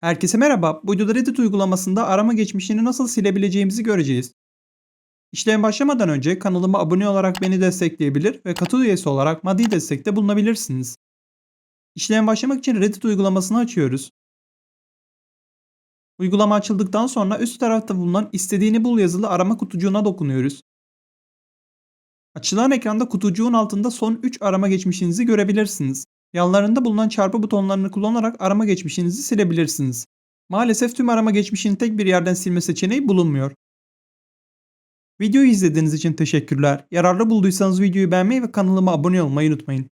Herkese merhaba. Bu videoda Reddit uygulamasında arama geçmişini nasıl silebileceğimizi göreceğiz. İşlem başlamadan önce kanalıma abone olarak beni destekleyebilir ve katıl üyesi olarak maddi destekte bulunabilirsiniz. İşlem başlamak için Reddit uygulamasını açıyoruz. Uygulama açıldıktan sonra üst tarafta bulunan istediğini bul yazılı arama kutucuğuna dokunuyoruz. Açılan ekranda kutucuğun altında son 3 arama geçmişinizi görebilirsiniz. Yanlarında bulunan çarpı butonlarını kullanarak arama geçmişinizi silebilirsiniz. Maalesef tüm arama geçmişini tek bir yerden silme seçeneği bulunmuyor. Videoyu izlediğiniz için teşekkürler. Yararlı bulduysanız videoyu beğenmeyi ve kanalıma abone olmayı unutmayın.